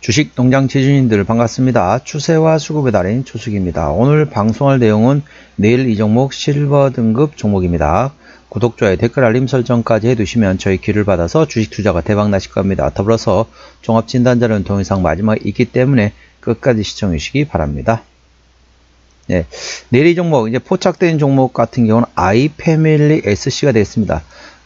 주식 농장 지주님들 반갑습니다. 추세와 수급의 달인 추숙입니다. 오늘 방송할 내용은 내일 이 종목 실버 등급 종목입니다. 구독, 좋아요, 댓글, 알림 설정까지 해두시면 저희 기를 받아서 주식 투자가 대박 나실 겁니다. 더불어서 종합진단자료는 동영상 마지막에 있기 때문에 끝까지 시청해 주시기 바랍니다. 네, 내일 이 종목 이제 포착된 종목 같은 경우는 아이 패밀리 SC가 되겠습니다.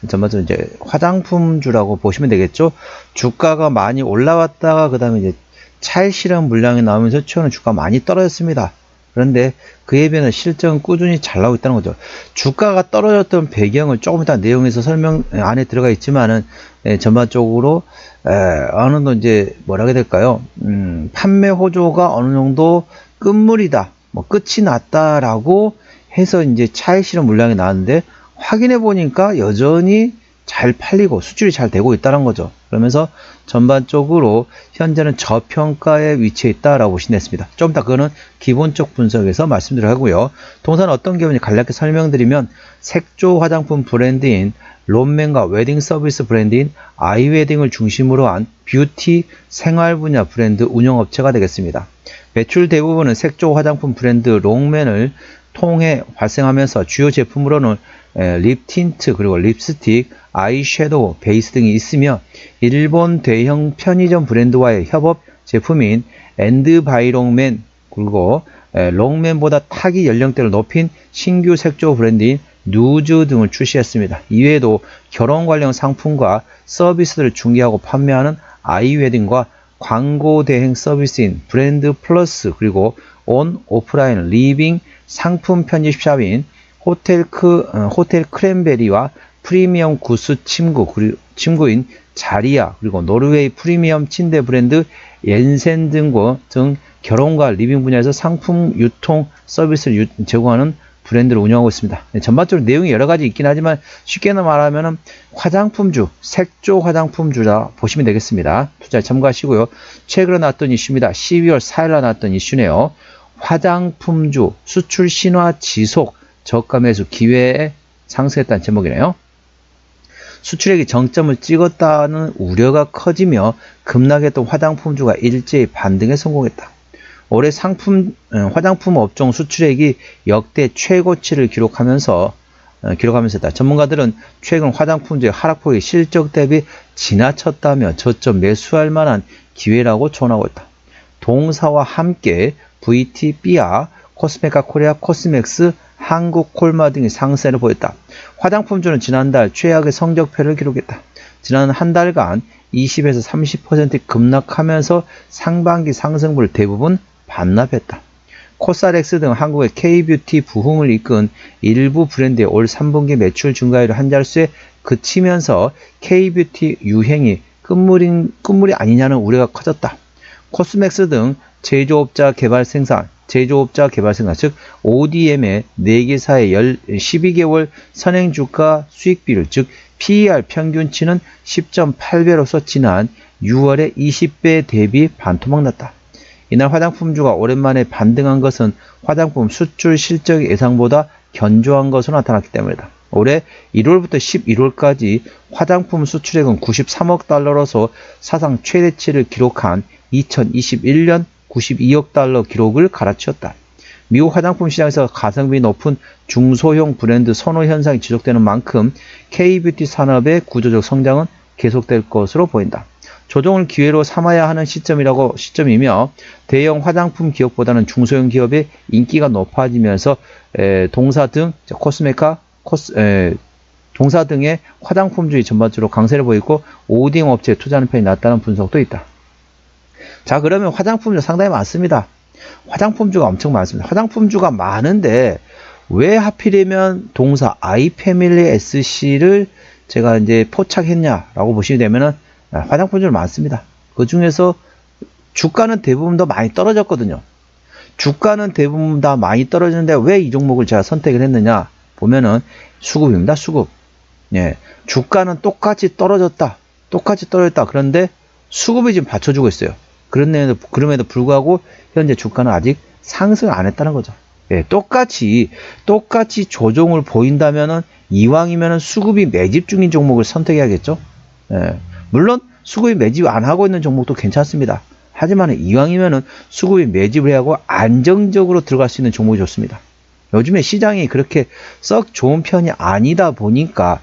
전반적으로 이제 화장품주라고 보시면 되겠죠. 주가가 많이 올라왔다가 그 다음에 이제 차일 실현 물량이 나오면서 최근에 주가 많이 떨어졌습니다. 그런데 그에 비해서 실적은 꾸준히 잘 나오고 있다는 거죠. 주가가 떨어졌던 배경을 조금 이따 내용에서 설명 안에 들어가 있지만은 예, 전반적으로 에, 어느 정도 이제 뭐라 해야 될까요? 음, 판매 호조가 어느 정도 끝물이다, 뭐 끝이 났다라고 해서 이제 차일 실현 물량이 나왔는데 확인해 보니까 여전히 잘 팔리고 수출이 잘 되고 있다는 거죠. 그러면서 전반적으로 현재는 저평가에 위치해 있다라고 보시면 됐습니다. 좀 이따 그거는 기본적 분석에서 말씀드려 하고요. 동사는 어떤 경우인지 간략히 설명드리면 색조 화장품 브랜드인 롬맨과 웨딩 서비스 브랜드인 아이웨딩을 중심으로 한 뷰티 생활 분야 브랜드 운영업체가 되겠습니다. 매출 대부분은 색조 화장품 브랜드 롱맨을 통해 발생하면서 주요 제품으로는 립 틴트 그리고 립스틱, 아이섀도우, 베이스 등이 있으며 일본 대형 편의점 브랜드와의 협업 제품인 엔드바이롱맨 그리고 롱맨보다 타기 연령대를 높인 신규 색조 브랜드인 누즈 등을 출시했습니다. 이외에도 결혼 관련 상품과 서비스들을 중개하고 판매하는 아이웨딩과 광고 대행 서비스인 브랜드 플러스 그리고 온 오프라인 리빙 상품 편집샵인 호텔 크 어, 호텔 크랜베리와 프리미엄 구스 침구 그리고 침구인 자리아 그리고 노르웨이 프리미엄 침대 브랜드 옌센 등과 등 결혼과 리빙 분야에서 상품 유통 서비스를 유, 제공하는 브랜드를 운영하고 있습니다. 네, 전반적으로 내용이 여러 가지 있긴 하지만 쉽게 말하면 화장품주, 색조 화장품주라 보시면 되겠습니다. 투자에 참고하시고요. 최근에 나왔던 이슈입니다. 12월 4일 날 나왔던 이슈네요. 화장품주 수출 신화 지속 저가 매수 기회에 상승했다는 제목이네요. 수출액이 정점을 찍었다는 우려가 커지며 급락했던 화장품주가 일제히 반등에 성공했다. 올해 상품 어, 화장품 업종 수출액이 역대 최고치를 기록하면서 어, 기록하면서 했다. 전문가들은 최근 화장품주의 하락폭이 실적 대비 지나쳤다며 저점 매수할 만한 기회라고 전하고 있다. 동사와 함께 VT, 삐아, 코스메카 코리아, 코스맥스, 한국 콜마 등이 상세를 보였다. 화장품주는 지난달 최악의 성적표를 기록했다. 지난 한 달간 20에서 30% 급락하면서 상반기 상승분을 대부분 반납했다. 코사렉스 등 한국의 K뷰티 부흥을 이끈 일부 브랜드의 올 3분기 매출 증가율을 한 자릿수에 그치면서 K뷰티 유행이 끝물인, 끝물이 아니냐는 우려가 커졌다. 코스맥스 등 제조업자 개발 생산, 제조업자 개발 생산, 즉 ODM의 4개사의 12개월 선행주가 수익비율, 즉 PER 평균치는 10.8배로서 지난 6월에 20배 대비 반토막 났다. 이날 화장품주가 오랜만에 반등한 것은 화장품 수출 실적이 예상보다 견조한 것으로 나타났기 때문이다. 올해 1월부터 11월까지 화장품 수출액은 93억 달러로서 사상 최대치를 기록한 2021년 92억 달러 기록을 갈아치웠다. 미국 화장품 시장에서 가성비 높은 중소형 브랜드 선호 현상이 지속되는 만큼 K-뷰티 산업의 구조적 성장은 계속될 것으로 보인다. 조정을 기회로 삼아야 하는 시점이라고 시점이며 대형 화장품 기업보다는 중소형 기업의 인기가 높아지면서 에, 동사 등 코스메카, 코스, 에, 동사 등의 화장품주의 전반적으로 강세를 보이고 오딩 업체에 투자하는 편이 낫다는 분석도 있다. 자 그러면 화장품주 상당히 많습니다. 화장품주가 엄청 많습니다. 화장품주가 많은데 왜 하필이면 동사 I 패밀리 SC를 제가 이제 포착했냐라고 보시게 되면은 화장품주는 많습니다. 그 중에서 주가는 대부분 더 많이 떨어졌거든요. 주가는 대부분 다 많이 떨어지는데 왜 이 종목을 제가 선택을 했느냐 보면은 수급입니다. 수급. 예. 주가는 똑같이 떨어졌다. 똑같이 떨어졌다. 그런데 수급이 지금 받쳐주고 있어요. 그런데도, 그럼에도 불구하고 현재 주가는 아직 상승을 안 했다는 거죠. 예, 똑같이, 똑같이 조정을 보인다면은 이왕이면은 수급이 매집 중인 종목을 선택해야겠죠. 예, 물론 수급이 매집 안 하고 있는 종목도 괜찮습니다. 하지만 이왕이면은 수급이 매집을 하고 안정적으로 들어갈 수 있는 종목이 좋습니다. 요즘에 시장이 그렇게 썩 좋은 편이 아니다 보니까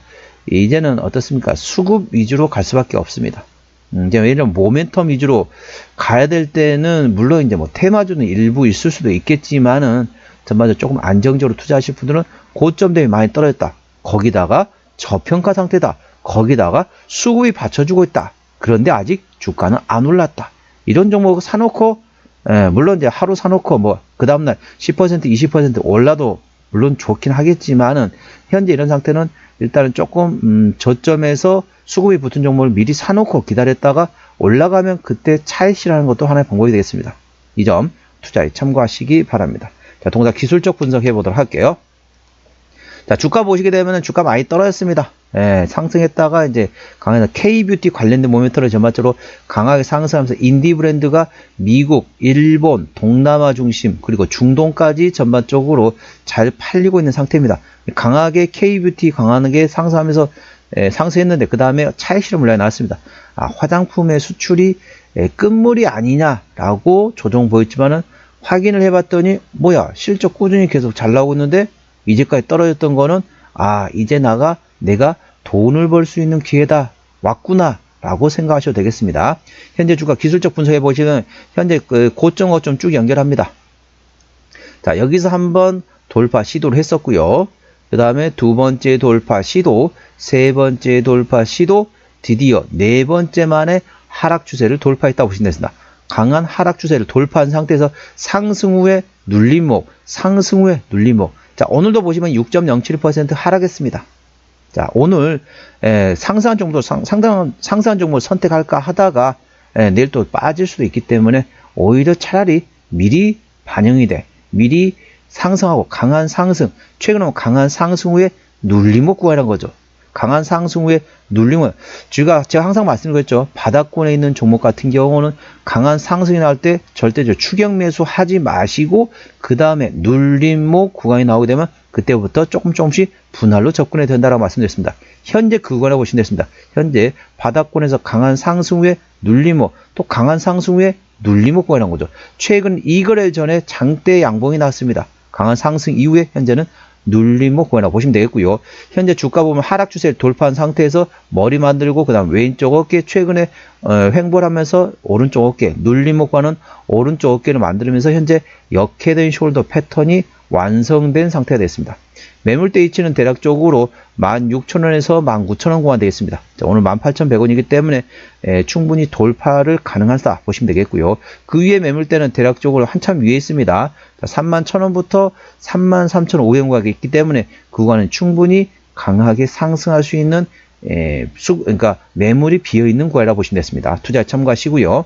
이제는 어떻습니까? 수급 위주로 갈 수밖에 없습니다. 음, 이제 들면 모멘텀 위주로 가야 될 때는 물론 이제 뭐 테마주는 일부 있을 수도 있겠지만은 전반적으로 조금 안정적으로 투자하실 분들은 고점 대비 많이 떨어졌다. 거기다가 저평가 상태다. 거기다가 수급이 받쳐주고 있다. 그런데 아직 주가는 안 올랐다. 이런 종목을 사놓고 예, 물론 이제 하루 사놓고 뭐 그 다음날 10% 20% 올라도 물론 좋긴 하겠지만은 현재 이런 상태는 일단은 조금 음, 저점에서 수급이 붙은 종목을 미리 사놓고 기다렸다가 올라가면 그때 차익 실하는 것도 하나의 방법이 되겠습니다. 이 점 투자에 참고하시기 바랍니다. 자, 동작 기술적 분석해 보도록 할게요. 자, 주가 보시게 되면 주가 많이 떨어졌습니다. 예, 상승했다가 이제 강한 K뷰티 관련된 모멘터를 전반적으로 강하게 상승하면서 인디 브랜드가 미국, 일본, 동남아 중심 그리고 중동까지 전반적으로 잘 팔리고 있는 상태입니다. 강하게 K뷰티 강하게 상승하면서 예, 상승했는데 그 다음에 차익 실험 물량이 나왔습니다. 아, 화장품의 수출이 예, 끝물이 아니냐라고 조정 보였지만은 확인을 해봤더니 뭐야 실적 꾸준히 계속 잘 나오고 있는데 이제까지 떨어졌던 거는 아 이제 나가 내가 돈을 벌 수 있는 기회다 왔구나 라고 생각하셔도 되겠습니다. 현재 주가 기술적 분석해 보시면 현재 그 고점 고점 쭉 연결합니다. 자 여기서 한번 돌파 시도를 했었고요. 그 다음에 두 번째 돌파 시도, 세 번째 돌파 시도, 드디어 네 번째 만에 하락 추세를 돌파했다고 보시면 됩니다. 강한 하락 추세를 돌파한 상태에서 상승 후에 눌림목, 상승 후에 눌림목. 자, 오늘도 보시면 6.07% 하락했습니다. 자, 오늘 에, 상승한 정도 상, 상당 상승한 종목을 선택할까 하다가 에, 내일 또 빠질 수도 있기 때문에 오히려 차라리 미리 반영이 돼. 미리 상승하고 강한 상승, 최근에 강한 상승 후에 눌림목 구하라는 거죠. 강한 상승 후에 눌림을 제가 제가 항상 말씀드렸죠. 바닥권에 있는 종목 같은 경우는 강한 상승이 나올 때 절대 저 추격 매수 하지 마시고 그 다음에 눌림목 구간이 나오게 되면 그때부터 조금 조금씩 분할로 접근해야 된다라고 말씀드렸습니다. 현재 그거라고 보시면 되겠습니다. 현재 바닥권에서 강한 상승 후에 눌림목 또 강한 상승 후에 눌림목 구간이라는 거죠. 최근 이거래 전에 장대 양봉이 나왔습니다. 강한 상승 이후에 현재는 눌림목 구간이라고 보시면 되겠고요. 현재 주가 보면 하락 추세를 돌파한 상태에서 머리 만들고 그 다음 왼쪽 어깨 최근에 어, 횡보를 하면서 오른쪽 어깨 눌림목 구간은 오른쪽 어깨를 만들면서 현재 역해된 숄더 패턴이 완성된 상태가 됐습니다. 매물대 위치는 대략적으로 16,000원에서 19,000원 구간 되겠습니다. 자, 오늘 18,100원이기 때문에 에, 충분히 돌파를 가능하다 보시면 되겠고요. 그 위에 매물대는 대략적으로 한참 위에 있습니다. 31,000원부터 33,500원 구간이 있기 때문에 그 구간은 충분히 강하게 상승할 수 있는 에, 수, 그러니까 매물이 비어 있는 구간이라고 보시면 되겠습니다. 투자에 참고하시고요.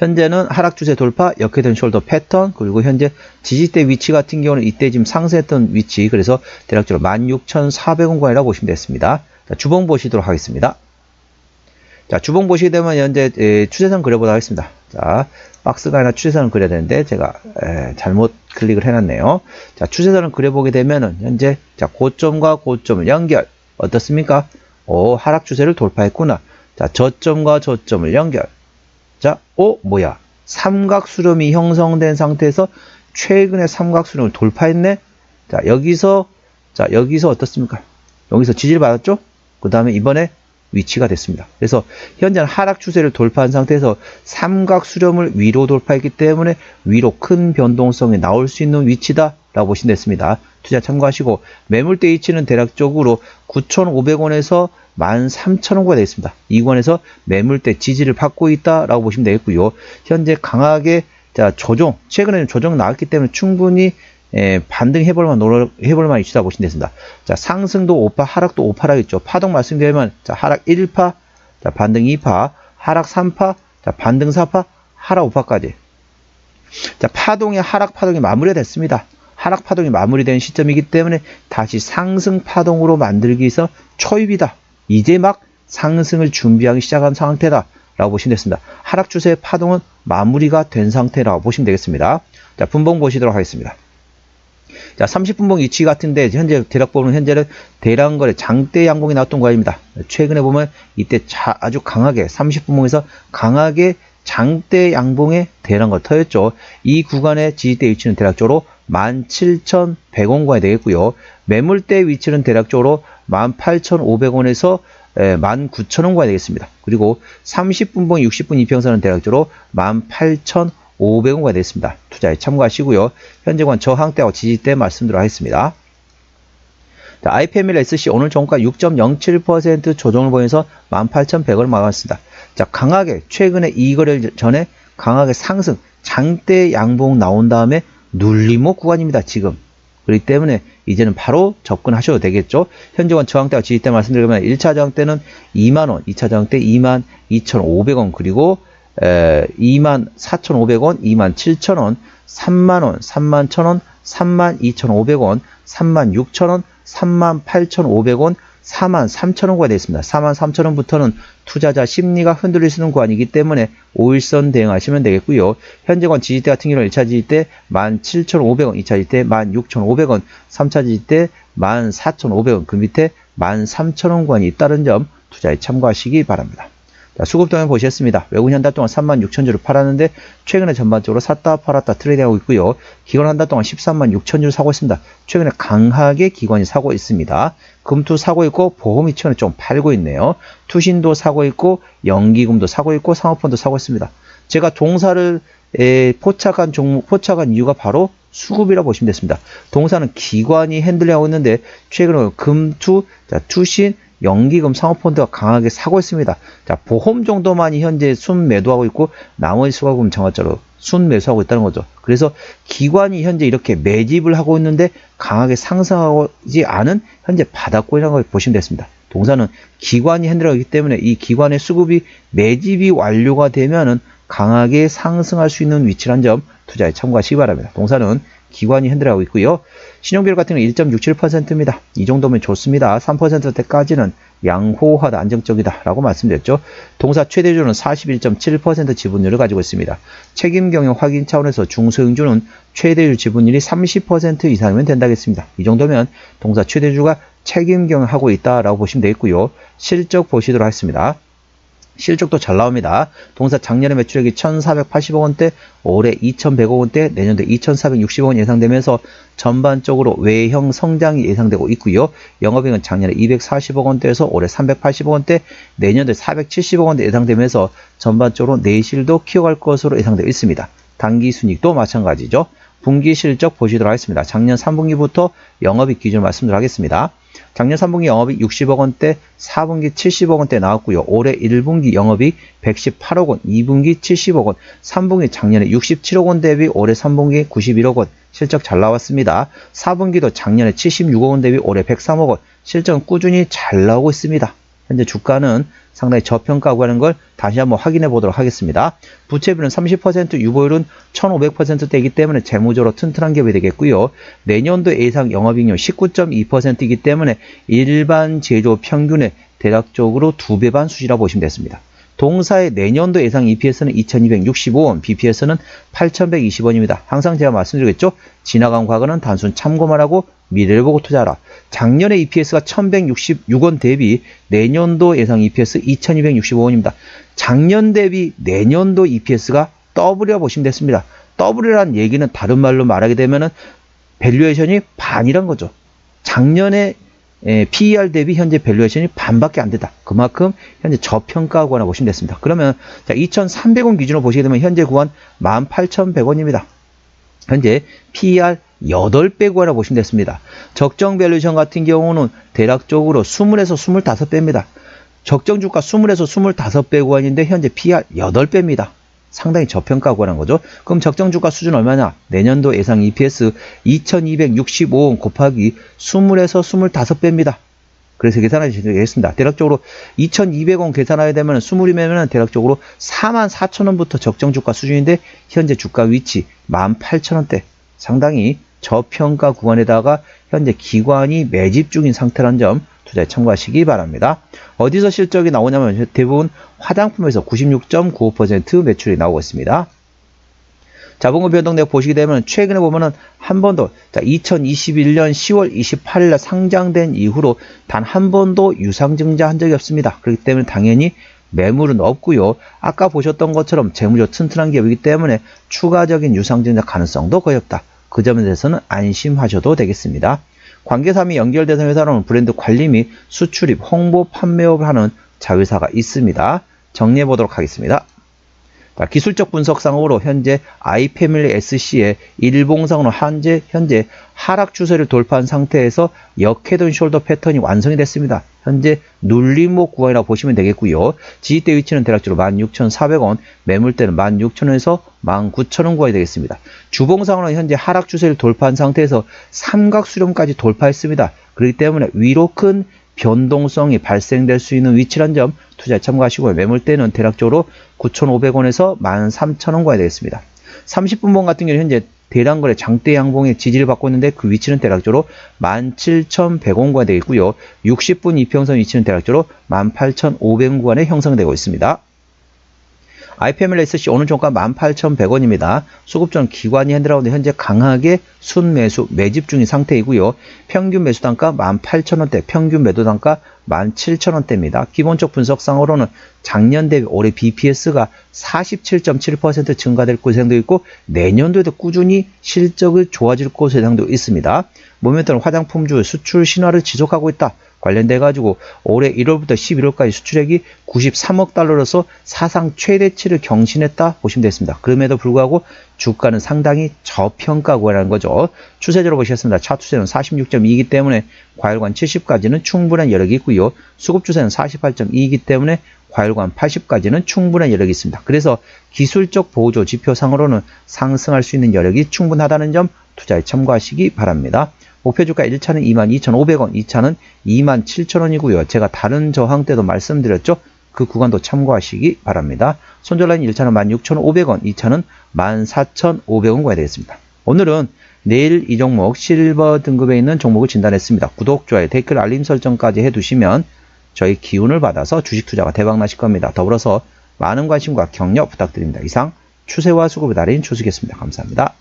현재는 하락 추세 돌파, 역회된 숄더 패턴, 그리고 현재 지지대 위치 같은 경우는 이때 지금 상승했던 위치, 그래서 대략적으로 16,400원권이라고 보시면 됐습니다. 자, 주봉 보시도록 하겠습니다. 자, 주봉 보시게 되면 현재 에, 추세선 그려보도록 하겠습니다. 자, 박스가 아니라 추세선을 그려야 되는데 제가 에, 잘못 클릭을 해놨네요. 자, 추세선을 그려보게 되면은 현재 자 고점과 고점을 연결 어떻습니까? 오, 하락 추세를 돌파했구나. 자, 저점과 저점을 연결. 자, 어, 뭐야? 삼각수렴이 형성된 상태에서 최근에 삼각수렴을 돌파했네? 자, 여기서, 자, 여기서 어떻습니까? 여기서 지지를 받았죠? 그 다음에 이번에 위치가 됐습니다. 그래서 현재는 하락 추세를 돌파한 상태에서 삼각수렴을 위로 돌파했기 때문에 위로 큰 변동성이 나올 수 있는 위치다 라고 보시면 됐습니다. 투자 참고하시고 매물대 위치는 대략적으로 9,500원에서 13,000원가 되어 있습니다. 이 구간에서 매물대 지지를 받고 있다라고 보시면 되겠고요. 현재 강하게 자 조정 최근에 조정 나왔기 때문에 충분히 예, 반등해볼만 노력 해볼만 위치다 보시면 되겠습니다. 자 상승도 5파 하락도 5파라겠죠. 파동 말씀드리면 자 하락 1파 자 반등 2파 하락 3파 자 반등 4파 하락 5파까지 자 파동의 하락 파동이 마무리가 됐습니다. 하락 파동이 마무리된 시점이기 때문에 다시 상승 파동으로 만들기 위해서 초입이다. 이제 막 상승을 준비하기 시작한 상태다. 라고 보시면 되겠습니다. 하락 추세의 파동은 마무리가 된 상태라고 보시면 되겠습니다. 자, 분봉 보시도록 하겠습니다. 자, 30분봉 위치 같은데 현재 대략 보면 현재는 대량 거래 장대 양봉이 나왔던 거입니다. 최근에 보면 이때 자, 아주 강하게 30분봉에서 강하게 장대 양봉에 대란 걸 터였죠. 이 구간의 지지대 위치는 대략적으로 17,100원가에 되겠고요. 매물대 위치는 대략적으로 18,500원에서 19,000원가에 되겠습니다. 그리고 30분봉, 60분 이평선은 대략적으로 18,500원가에 되겠습니다. 투자에 참고하시고요. 현재 관 저항대와 지지대 말씀드리도록 하겠습니다. 자, IPML SC 오늘 종가 6.07% 조정을 보면서 18,100원을 막았습니다. 자, 강하게 최근에 이 거래일 전에 강하게 상승 장대 양봉 나온 다음에 눌림목 구간입니다. 지금. 그렇기 때문에 이제는 바로 접근하셔도 되겠죠. 현재 원 저항대와 지지대 말씀드리면 1차 저항대는 2만원, 2차 저항대 2만 2,500원, 그리고 에, 2만 4,500원, 2만 7,000원, 3만원, 3만 1,000원, 3만 2,500원, 3만 6,000원, 3만 8,500원, 4만 3천원구가 되겠습니다. 4만 3천원부터는 투자자 심리가 흔들릴 수 있는 구간이기 때문에 5일선 대응하시면 되겠고요. 현재권 지지대 같은 경우는 1차 지지대 17,500원, 2차 지지대 16,500원, 3차 지지대 14,500원, 그 밑에 13,000원 구간이 있다는 점 투자에 참고하시기 바랍니다. 자, 수급 동향 보셨습니다. 외국인 한 달 동안 3만 6천 주를 팔았는데 최근에 전반적으로 샀다 팔았다 트레이딩하고 있고요. 기관 한 달 동안 13만 6천 주를 사고 있습니다. 최근에 강하게 기관이 사고 있습니다. 금투 사고 있고 보험이 최근에 좀 팔고 있네요. 투신도 사고 있고 연기금도 사고 있고 상업펀도 사고 있습니다. 제가 동사를 에, 포착한 종목, 포착한 이유가 바로 수급이라 고 보시면 됐습니다. 동사는 기관이 핸들링하고 있는데 최근에 금투, 자, 투신, 연기금 상업펀드가 강하게 사고 있습니다. 자, 보험 정도만이 현재 순 매도하고 있고 나머지 수가금 정화자로 순 매수하고 있다는 거죠. 그래서 기관이 현재 이렇게 매집을 하고 있는데 강하게 상승하지 않은 현재 바닥권이라는 걸 보시면 됐습니다. 동사는 기관이 핸들하기 때문에 이 기관의 수급이 매집이 완료가 되면은 강하게 상승할 수 있는 위치란 점 투자에 참고하시기 바랍니다. 동사는 기관이 흔들어가고 있고요. 신용비율 같은 경우는 1.67%입니다. 이 정도면 좋습니다. 3%대까지는 양호하다, 안정적이다 라고 말씀드렸죠. 동사 최대주는 41.7% 지분율을 가지고 있습니다. 책임 경영 확인 차원에서 중소형주는 최대주 지분율이 30% 이상이면 된다겠습니다. 이 정도면 동사 최대주가 책임 경영하고 있다라고 보시면 되겠고요. 실적 보시도록 하겠습니다. 실적도 잘 나옵니다. 동사 작년에 매출액이 1,480억 원대, 올해 2,100억 원대, 내년도 2,460억 원 예상되면서 전반적으로 외형 성장이 예상되고 있고요. 영업이익은 작년에 240억 원대에서 올해 380억 원대, 내년도에 470억 원대 예상되면서 전반적으로 내실도 키워갈 것으로 예상되어 있습니다. 단기 순익도 마찬가지죠. 분기 실적 보시도록 하겠습니다. 작년 3분기부터 영업이익 기준 말씀드리도록 하겠습니다. 작년 3분기 영업이익 60억 원대, 4분기 70억 원대 나왔고요. 올해 1분기 영업이익 118억 원, 2분기 70억 원, 3분기 작년에 67억 원 대비 올해 3분기 91억 원 실적 잘 나왔습니다. 4분기도 작년에 76억 원 대비 올해 103억 원 실적은 꾸준히 잘 나오고 있습니다. 현재 주가는 상당히 저평가하고 하는 걸 다시 한번 확인해 보도록 하겠습니다. 부채비율은 30%, 유보율은 1500%대이기 때문에 재무적으로 튼튼한 기업이 되겠고요. 내년도 예상 영업이익률 19.2%이기 때문에 일반 제조 평균의 대략적으로 두 배 반 수지라고 보시면 됐습니다. 동사의 내년도 예상 EPS는 2265원, BPS는 8120원입니다. 항상 제가 말씀드리겠죠? 지나간 과거는 단순 참고만 하고 미래를 보고 투자하라. 작년에 EPS가 1166원 대비 내년도 예상 EPS 2265원입니다. 작년 대비 내년도 EPS가 더블이라 보시면 됐습니다. 더블이라는 얘기는 다른 말로 말하게 되면은 밸류에이션이 반이란 거죠. 작년에 PER 대비 현재 밸류에이션이 반밖에 안 되다. 그만큼 현재 저평가하거나 보시면 됐습니다. 그러면 자 2,300원 기준으로 보시게 되면 현재 구간 18,100원입니다. 현재 PER 8배 구간이라고 보시면 됐습니다. 적정 밸류션 같은 경우는 대략적으로 20에서 25배입니다. 적정 주가 20에서 25배 구간인데 현재 PER 8배입니다. 상당히 저평가 구간한 거죠. 그럼 적정 주가 수준 얼마냐? 내년도 예상 EPS 2265원 곱하기 20에서 25배입니다. 그래서 계산하시면 되겠습니다. 대략적으로 2200원 계산하게 되면 20이면 대략적으로 44,000원부터 적정 주가 수준인데 현재 주가 위치 18,000원대 상당히 저평가 구간에다가 현재 기관이 매집 중인 상태란 점 투자에 참고하시기 바랍니다. 어디서 실적이 나오냐면 대부분 화장품에서 96.95% 매출이 나오고 있습니다. 자본금 변동 내역 보시게 되면 최근에 보면은 한 번도 2021년 10월 28일 날 상장된 이후로 단 한 번도 유상증자 한 적이 없습니다. 그렇기 때문에 당연히 매물은 없고요. 아까 보셨던 것처럼 재무적 튼튼한 기업이기 때문에 추가적인 유상증자 가능성도 거의 없다. 그 점에 대해서는 안심하셔도 되겠습니다. 관계사 및 연결대상 회사로는 브랜드 관리 및 수출입, 홍보, 판매업을 하는 자회사가 있습니다. 정리해 보도록 하겠습니다. 자, 기술적 분석상으로 현재 아이패밀리 SC의 일봉상으로 현재, 현재 하락 추세를 돌파한 상태에서 역헤드앤 숄더 패턴이 완성이 됐습니다. 현재 눌림목 구간이라고 보시면 되겠고요. 지지대 위치는 대략적으로 16,400원, 매물대는 16,000원에서 19,000원 구간이 되겠습니다. 주봉상으로는 현재 하락 추세를 돌파한 상태에서 삼각 수렴까지 돌파했습니다. 그렇기 때문에 위로 큰 변동성이 발생될 수 있는 위치란 점 투자에 참고하시고요. 매물대는 대략적으로 9,500원에서 13,000원 구간이 되겠습니다. 30분봉 같은 경우는 현재 대량거래 장대 양봉의 지지를 받고 있는데 그 위치는 대략적으로 17,100원 구간이 되겠고요. 60분 이평선 위치는 대략적으로 18,500원 구간에 형성되고 있습니다. IPML SC 오늘 종가 18,100원입니다. 수급전 기관이 핸들하운데 현재 강하게 순매수 매집 중인 상태이고요. 평균 매수 단가 18,000원대, 평균 매도 단가 17,000원대입니다. 기본적 분석상으로는 작년 대비 올해 BPS가 47.7% 증가될 것으로 있고 내년도에도 꾸준히 실적을 좋아질 것으로 예상되고 있습니다. 모멘텀은 화장품주 수출 신화를 지속하고 있다. 관련돼 가지고 올해 1월부터 11월까지 수출액이 93억 달러로서 사상 최대치를 경신했다 보시면 되겠습니다. 그럼에도 불구하고 주가는 상당히 저평가고라는 거죠. 추세적으로 보시겠습니다. 차투세는 46.2이기 때문에 과열관 70까지는 충분한 여력이 있고요. 수급 추세는 48.2이기 때문에 과열관 80까지는 충분한 여력이 있습니다. 그래서 기술적 보조 지표상으로는 상승할 수 있는 여력이 충분하다는 점 투자에 참고하시기 바랍니다. 목표 주가 1차는 22,500원, 2차는 27,000원이고요. 제가 다른 저항 때도 말씀드렸죠. 그 구간도 참고하시기 바랍니다. 손절라인 1차는 16,500원, 2차는 14,500원 가야 되겠습니다. 오늘은 내일 이 종목 실버 등급에 있는 종목을 진단했습니다. 구독, 좋아요, 댓글, 알림 설정까지 해두시면 저희 기운을 받아서 주식 투자가 대박 나실 겁니다. 더불어서 많은 관심과 격려 부탁드립니다. 이상 추세와 수급의 달인 추수겠습니다. 감사합니다.